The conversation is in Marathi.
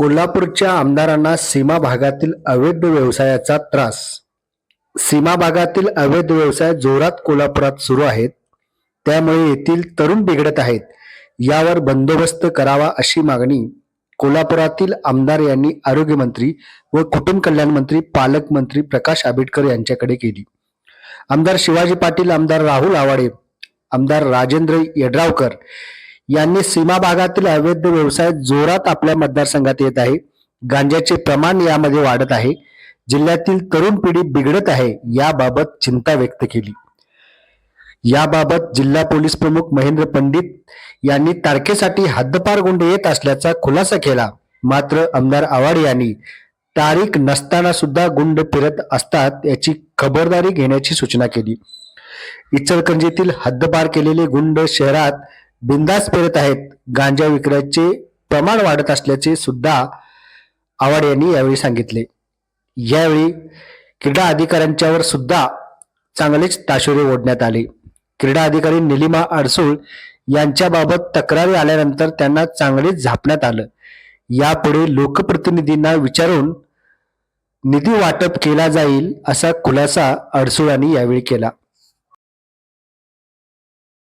कोल्हापूरच्या आमदारांना सीमा भागातील अवैध व्यवसायाचा त्रास. सीमा भागातील अवैध व्यवसाय जोरात कोल्हापुरात सुरू आहेत. त्यामुळे येथील तरुण बिघडत आहेत. यावर बंदोबस्त करावा अशी मागणी कोल्हापुरातील आमदार यांनी आरोग्यमंत्री व कुटुंब कल्याण मंत्री पालकमंत्री प्रकाश आंबेडकर यांच्याकडे केली. आमदार शिवाजी पाटील आमदार राहुल आवाडे आमदार राजेंद्र यड्रावकर यांनी सीमा भागातील अवैध व्यवसाय जोरात आपल्या मतदारसंघात येत आहे. गांजाचे प्रमाण यामध्ये वाढत आहे. जिल्ह्यातील तरुण पिढी बिघडत आहे याबाबत चिंता व्यक्त केली. याबाबत जिल्हा पोलीस प्रमुख महेंद्र पंडित यांनी तारखेसाठी हद्दपार गुंड येत असल्याचा खुलासा केला. मात्र आमदार आवाडे यांनी तारीख नसताना सुद्धा गुंड फिरत असतात याची खबरदारी घेण्याची सूचना केली. इचलकरंजीतील हद्दपार केलेले गुंड शहरात बिंदास फिरत आहेत. गांजा विक्रीचे प्रमाण वाढत असल्याचे सुद्धा आवाड यांनी यावेळी सांगितले. यावेळी क्रीडा अधिकाऱ्यांच्यावर सुद्धा चांगलेच ताशोरे ओढण्यात आले. क्रीडा अधिकारी निलिमा अडसूळ यांच्याबाबत तक्रारी आल्यानंतर त्यांना चांगलेच झापण्यात आलं. यापुढे लोकप्रतिनिधींना विचारून निधी वाटप केला जाईल असा खुलासा अडसूळांनी यावेळी केला.